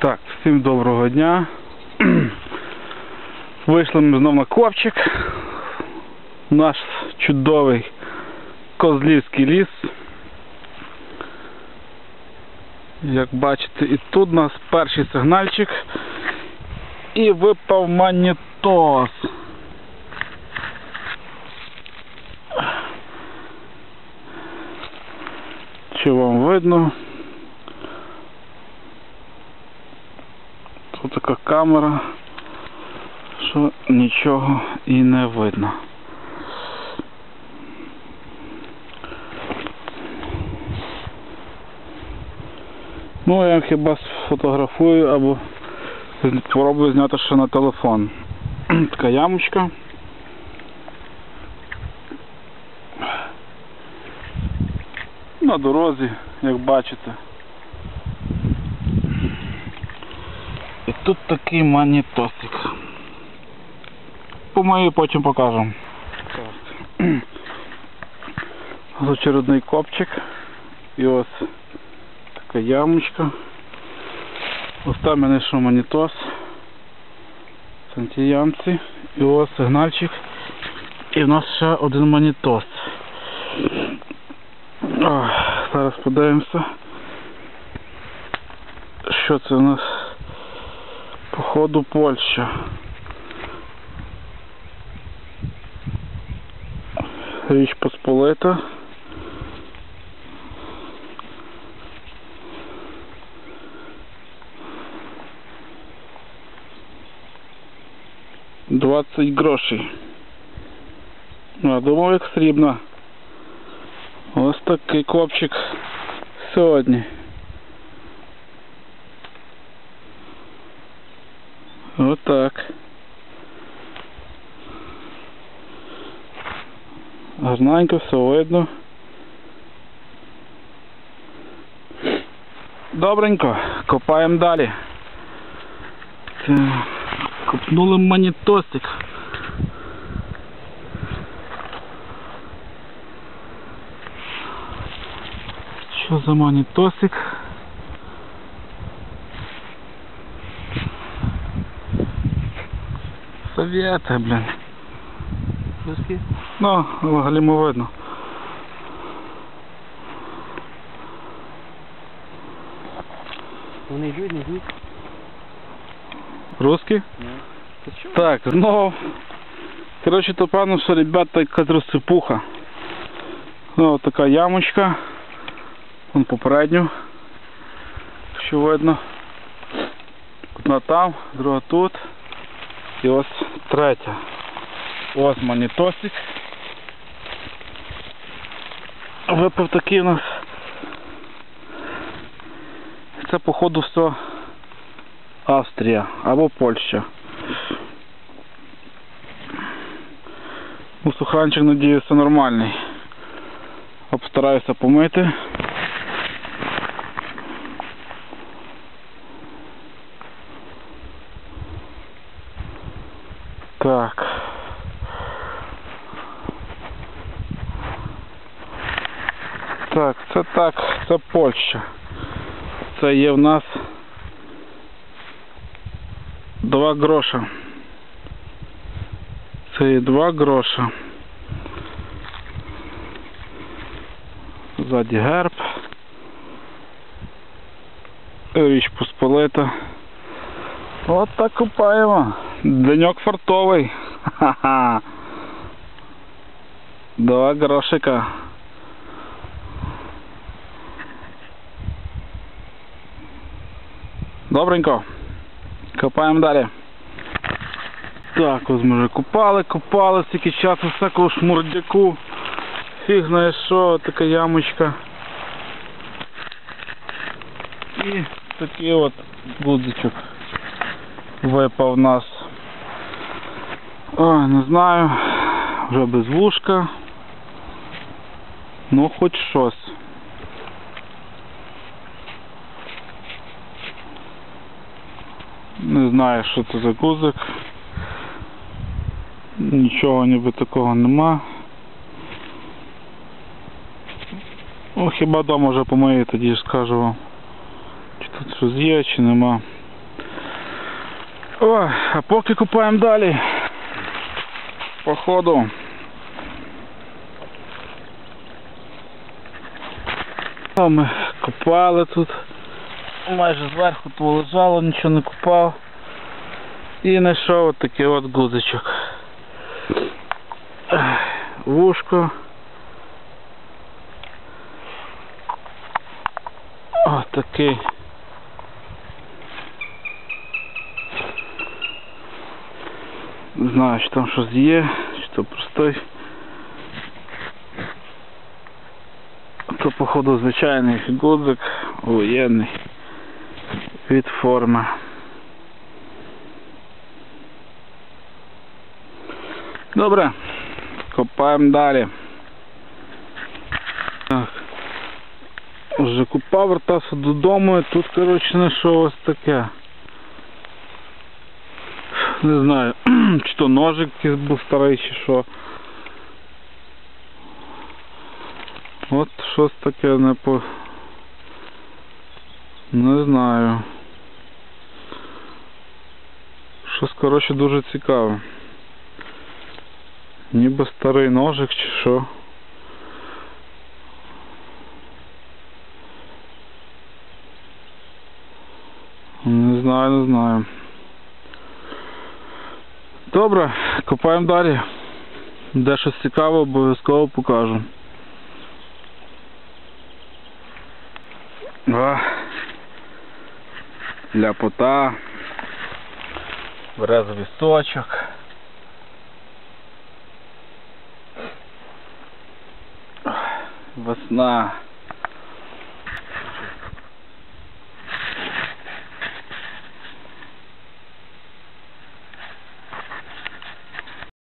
Так, всім доброго дня. Вийшли ми знову на копчик. Наш чудовий Козлівський ліс. Як бачите, і тут у нас перший сигнальчик. І випав манітос. Чи вам видно? Така камера, що нічого і не видно. Ну, я хіба сфотографую або спробую зняти ще на телефон. Така ямочка. На дорозі, як бачите. І тут такий манітосик. Помию потім покажу. Очередний копчик. І ось така ямочка. Ось там мене що манітос. Це. І ось сигнальчик. І в нас ще один манітос. Зараз подивимося. Що це у нас? Походу Польща. Річ Посполита. Двадцять грошей. Ну, я думав, як срібна. Ось такий копчик сьогодні. Отак. Гарненько все видно. Добренько, копаємо далі. Так, Копнули манітосик. Що за манітосик? Совєти, блін. Русські? Ну, галіму видно. Вони йдуть, не йдуть. Русські? Та? Так, знову. Коротше, то певно, що ребята якась розсипуха. Ну, от така ямочка. Вон попередню. Що видно. Одна там, друга тут. І ось третя. Ось манітосик. Випив такий у нас. Це походу все Австрія або Польща. Ну, сухранчик, надіюся, нормальний. Обстараюся помити. Так. Так, це так, це Польща. Це є в нас Два гроша. Це є два гроша. Ззаді герб. Річ Посполита. От так купаємо. Деньок фартовий. Ха-ха. Два грошика. Добренько. Копаємо далі. Так, ось ми вже купали, купали, стільки часу всякого шмурдяку. Фіг знає що, така ямочка. І такий от гудзичок випав у нас. Ой, не знаю, вже без вушка. Ну хоч щось. Не знаю, що це за гузик. Нічого ніби такого нема. Ну, хіба дома вже помию, тоді ж скажу вам. Чи тут щось є, чи нема. О, а поки купаємо далі. Походу. Ми купали тут. Майже зверху то лежало, нічого не купав. І знайшов от такий от гудзичок. Ех, Вушко. О, Не знаю, чи там щось є, чи то простий. То походу звичайний гудзик воєнний від форми. Добре, копаємо далі. Так. Вже купав, вертався додому і тут, коротше, знайшов ось таке. Не знаю, чи то ножик був старий, чи що. От щось таке не по. Не знаю. Щось, коротше, дуже цікаве. Ніби старий ножик чи що. Не знаю, не знаю. Добре, копаємо далі. Де щось цікаве, обов'язково покажу. Ляпота. Березовий сочок. Весна.